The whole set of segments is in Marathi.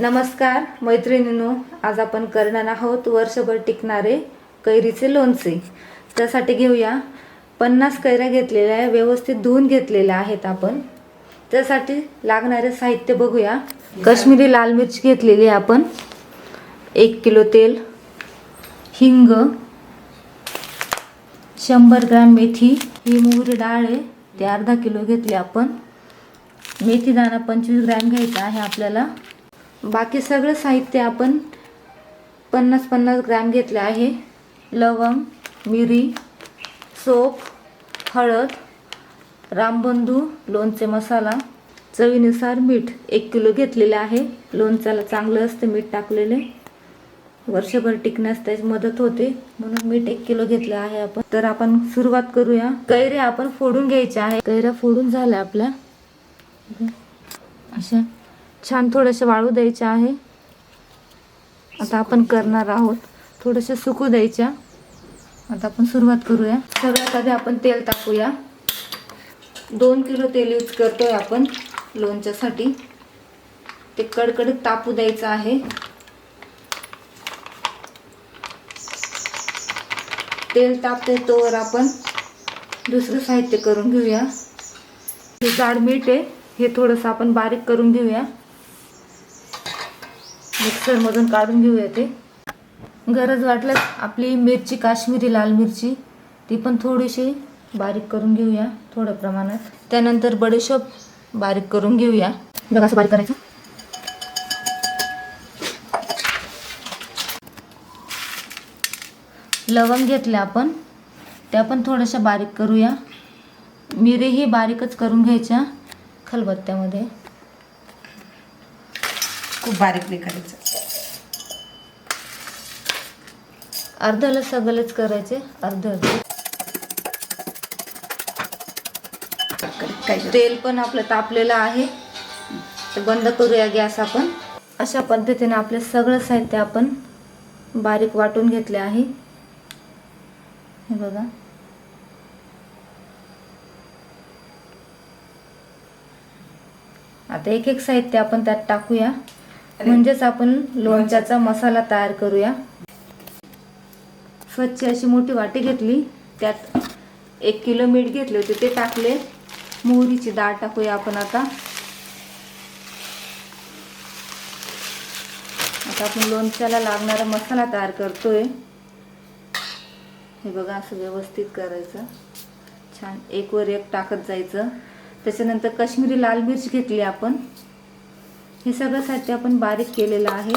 नमस्कार मैत्रिणींनो आज आपण करणार आहोत वर्षभर टिकणारे कैरीचे लोणचे. त्यासाठी घेऊया पन्नास कैऱ्या घेतलेल्या आहे व्यवस्थित धुवून घेतलेल्या आहेत आपण. त्यासाठी लागणारे साहित्य बघूया. काश्मीरी लाल मिरची घेतलेली आहे आपण. एक किलो तेल हिंग शंभर ग्रॅम मेथी ही मोहरी डाळ आहे ते अर्धा किलो घेतली आपण. मेथी दाणा पंचवीस ग्रॅम घ्यायचा आहे आपल्याला. बाकी सगळं साहित्य आपण पन्नास पन्नास ग्रॅम घेतले आहे. लवंग मिरी सोप हळद रामबंधू लोणचे मसाला चवीनुसार मीठ. एक किलो घेतलेले आहे. लोणच्याला चांगलं असतं मीठ टाकलेले. वर्षभर टिकण्यास त्याची मदत होते. म्हणून मीठ एक किलो घेतलं आहे आपण. तर आपण सुरुवात करूया. कैऱ्या आपण फोडून घ्यायच्या आहे कैऱ्या फोडून झाल्या आपल्या. अशा. छान थोडंसं वाळू द्यायचं आहे. आता आपण करणार आहोत. थोडंसं सुकू द्यायच्या आता आपण सुरुवात करूया. सगळ्यात आधी आपण तेल टाकूया. दोन किलो तेल यूज करतोय आपण लोणच्यासाठी. ते कडकडीत तापू द्यायचं आहे. तेल तापते तोवर आपण दुसरं साहित्य करून घेऊया. हे जाड मीठ आहे. हे थोडंसं आपण बारीक करून घेऊया. मिक्सरमधून काढून घेऊया ते गरज वाटल्यास आपली मिरची काश्मीरी लाल मिरची ती पण थोडीशी बारीक करून घेऊया थोड्या प्रमाणात. त्यानंतर बडीशोप बारीक करून घेऊया. बघा असं बारीक करायचं. लवंग घेतल्या आपण त्या पण थोड्याशा बारीक करूया. मिरीही बारीकच करून घ्यायच्या खलबत्त्यामध्ये. खूप बारीक नाही करायचं अर्ध्याला सगळंच करायचे अर्ध अर्ध. काही तेल पण आपलं तापलेलं आहे. तर बंद करूया गॅस आपण. अशा पद्धतीने आपले सगळं साहित्य आपण बारीक वाटून घेतले आहे. हे बघा. आता एक एक साहित्य आपण त्यात टाकूया. म्हणजेच आपण लोणच्याचा मसाला तयार करूया. स्वच्छ अशी मोठी वाटी घेतली. त्यात एक किलो मीठ घेतले होते ते टाकले. मोहरीची डाळ टाकूया आपण आता. आता आपण लोणच्याला लागणारा मसाला तयार करतोय. हे बघा असं व्यवस्थित करायचं. छान एक वर एक टाकत जायचं. त्याच्यानंतर काश्मीरी लाल मिरची घेतली आपण. हे सगळं साहित्य आपण बारीक केलेलं आहे.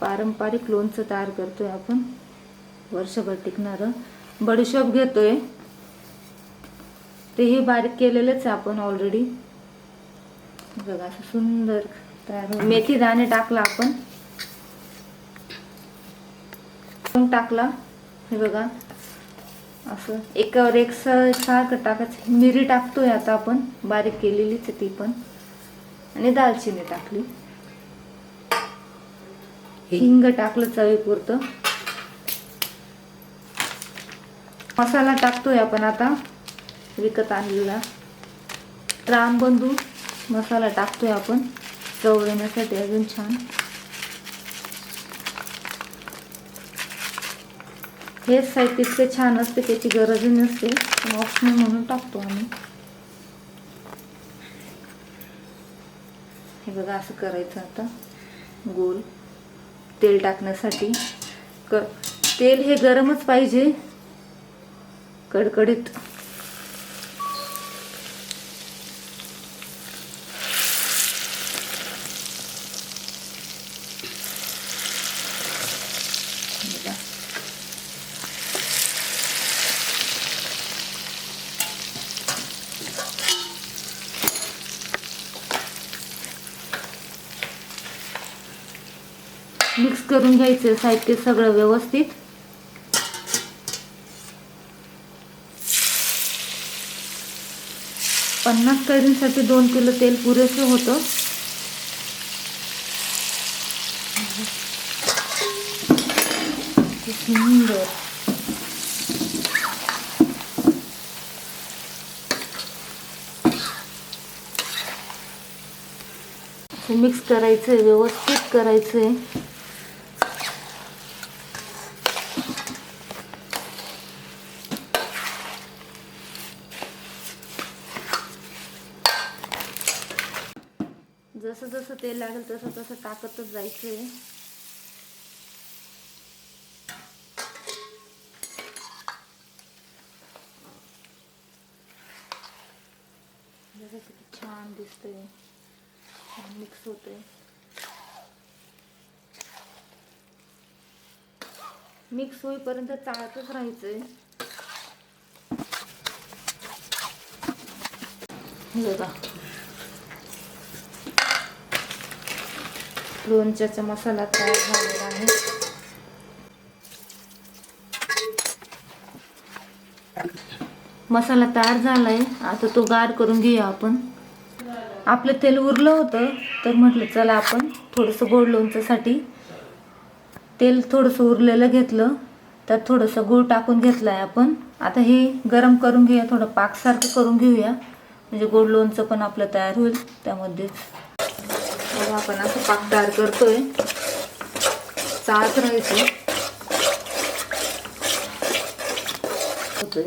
पारंपरिक लोणचं तयार करतोय आपण. वर्षभर टिकणारं. बडीशोप घेतोय. तेही बारीक केलेलंच आहे आपण ऑलरेडी बघा असं सुंदर तयार मेथी दाणे टाकला आपण. टाकला. हे बघा असं. एकावर एक सारखं टाकायचं मिरी टाकतोय आता आपण. बारीक केलेलीच ती पण. आणि दालचिनी टाकली. हिंग टाकलं चवीपुरतं. मसाला टाकतोय आपण आता. विकत आणलेला. रामबंधू मसाला टाकतोय आपण. चव येण्यासाठी अजून छान. हेच साहित्य इतकं छान असते त्याची गरजही नसते. पण ऑप्शनल म्हणून टाकतो आम्ही. हे बघा असं करायचं आता. गोल. तेल टाकण्यासाठी. क तेल हे गरमच पाहिजे. कडकडीत. बघा. मिक्स करून घ्यायचं साहित्य सगळं व्यवस्थित. पन्नास कैरींसाठी दोन किलो तेल पुरेसं होतं. सुंदर. मिक्स करायचं व्यवस्थित करायचं जसं जसं तेल लागेल तसं तसं टाकतच जायचं आहे जसं किती छान दिसतंय. छान मिक्स होतंय. मिक्स होईपर्यंत चाळतच राहायचंय. बघा. लोणच्याचा मसाला तयार झालेला आहे. मसाला तयार झालाय. आता तो गार करून घेऊया आपण. आपलं तेल उरलं होतं तर म्हटलं चला आपण थोडंसं गोड लोणच्यासाठी तेल थोडंसं उरलेलं घेतलं. त्यात थोडंसं गूळ टाकून घेतलं आहे आपण. आता हे गरम करून घेऊया थोडं पाकसारखं करून घेऊया. म्हणजे गोड लोणचं पण आपलं तयार होईल त्यामध्येच. बघा आपण असं पाक तयार करतोय. चाळत राहायचं. होतोय.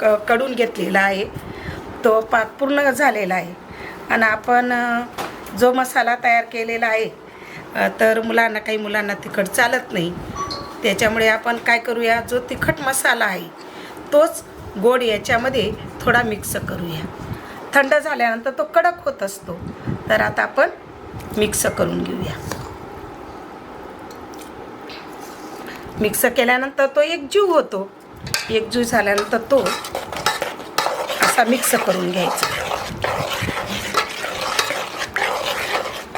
क- कडून घेतलेला आहे. तो पाक पूर्ण झालेला आहे. आणि आपण जो मसाला तयार केलेला आहे तर मुलांना काही मुलांना तिखट चालत नाही. त्याच्यामुळे आपण काय करूया जो तिखट मसाला आहे तोच गोड याच्यामध्ये थोडा मिक्स करूया. थंड झाल्यानंतर तो कडक होत असतो. तर आता आपण मिक्स करून घेऊया. मिक्स केल्यानंतर तो एक जीव होतो. एक जीव झाल्यानंतर तो असा मिक्स करून घ्यायचा.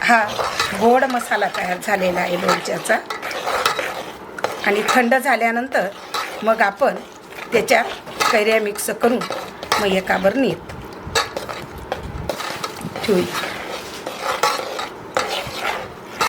हा गोड मसाला तयार झालेला आहे लोणच्याचा. आणि थंड झाल्यानंतर मग आपण त्याच्यात कैऱ्या मिक्स करून मग एका बरणीत to it.